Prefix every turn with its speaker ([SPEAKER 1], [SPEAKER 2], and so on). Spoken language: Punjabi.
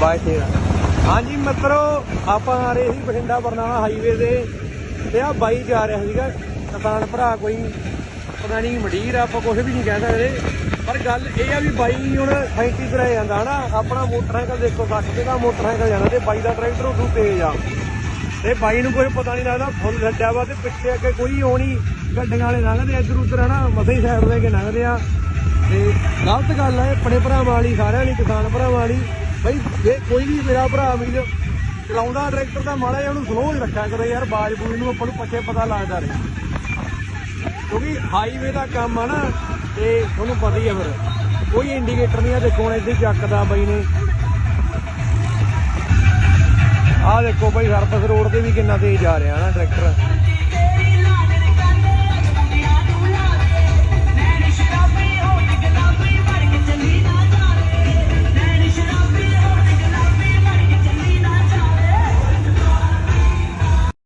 [SPEAKER 1] ਬਾਈ ਤੇਰਾ ਹਾਂਜੀ ਮਿੱਤਰੋ, ਆਪਾਂ ਆ ਰਹੇ ਸੀ ਬਠਿੰਡਾ ਬਰਨਾਲਾ ਹਾਈਵੇ ਤੇ ਤੇ ਆ ਬਾਈ ਜਾ ਰਿਹਾ ਸੀਗਾ। ਕਿਸਾਨ ਭਰਾ ਕੋਈ ਪਤਾ ਨਹੀਂ ਮੰਡੀਰ ਆਪਾਂ ਕੁਝ ਵੀ ਨਹੀਂ ਕਹਿ ਸਕਦੇ। ਪਰ ਗੱਲ ਇਹ ਆ ਵੀ ਬਾਈ ਹੁਣ 35 ਤੇ ਜਾਂਦਾ, ਹਨਾ? ਆਪਣਾ ਮੋਟਰਸਾਈਕਲ ਦੇਖੋ 60 ਤੇ ਦਾ ਮੋਟਰਸਾਈਕਲ ਜਾਂਦਾ ਤੇ ਬਾਈ ਦਾ ਟਰੈਕਟਰ ਉਦੋਂ ਤੇਜ਼ ਆ। ਤੇ ਬਾਈ ਨੂੰ ਕੋਈ ਪਤਾ ਨਹੀਂ ਲੱਗਦਾ, ਫੁੱਲ ਛੱਡਿਆ ਵਾ ਤੇ ਪਿੱਛੇ ਅੱਗੇ ਕੋਈ ਹੋਣੀ ਗੱਡੀਆਂ ਵਾਲੇ ਲੰਘਦੇ ਇੱਧਰ ਉੱਧਰ, ਹਨਾ? ਮਸੇ ਹੀ ਸਾਈਡ ਦੇ ਕੇ ਲੰਘਦੇ ਆ। ਤੇ ਗਲਤ ਗੱਲ ਹੈ ਆਪਣੇ ਭਰਾਵਾਂ ਵਾਲੀ, ਸਾਰਿਆਂ ਲਈ ਕਿਸਾਨ ਭਰਾਵਾਂ ਵਾਲੀ। ਬਈ, ਜੇ ਕੋਈ ਵੀ ਮੇਰਾ ਭਰਾ ਵੀਰ ਚਲਾਉਂਦਾ, ਟਰੈਕਟਰ ਦਾ ਮਾੜਾ ਜਿਹਾ ਉਹਨੂੰ ਸਲੋ ਹੀ ਰੱਖਿਆ ਕਰੋ ਯਾਰ, ਬਾਜ ਬੂਜ ਨੂੰ ਆਪਾਂ ਨੂੰ ਪੱਛੇ ਪਤਾ ਲੱਗਦਾ ਰਹੇ। ਕਿਉਂਕਿ ਹਾਈਵੇ ਦਾ ਕੰਮ ਆ ਨਾ, ਤੇ ਤੁਹਾਨੂੰ ਪਤਾ ਹੀ ਆ ਫਿਰ। ਕੋਈ ਇੰਡੀਕੇਟਰ ਨਹੀਂ ਆ, ਦੇਖੋ ਹੁਣ ਇੱਥੇ ਚੱਕਦਾ ਬਈ ਨੇ। ਆਹ ਦੇਖੋ ਬਈ ਸਰਪਸ ਰੋਡ ਤੇ ਵੀ ਕਿੰਨਾ ਤੇਜ਼ ਆ ਰਿਹਾ ਨਾ ਟਰੈਕਟਰ।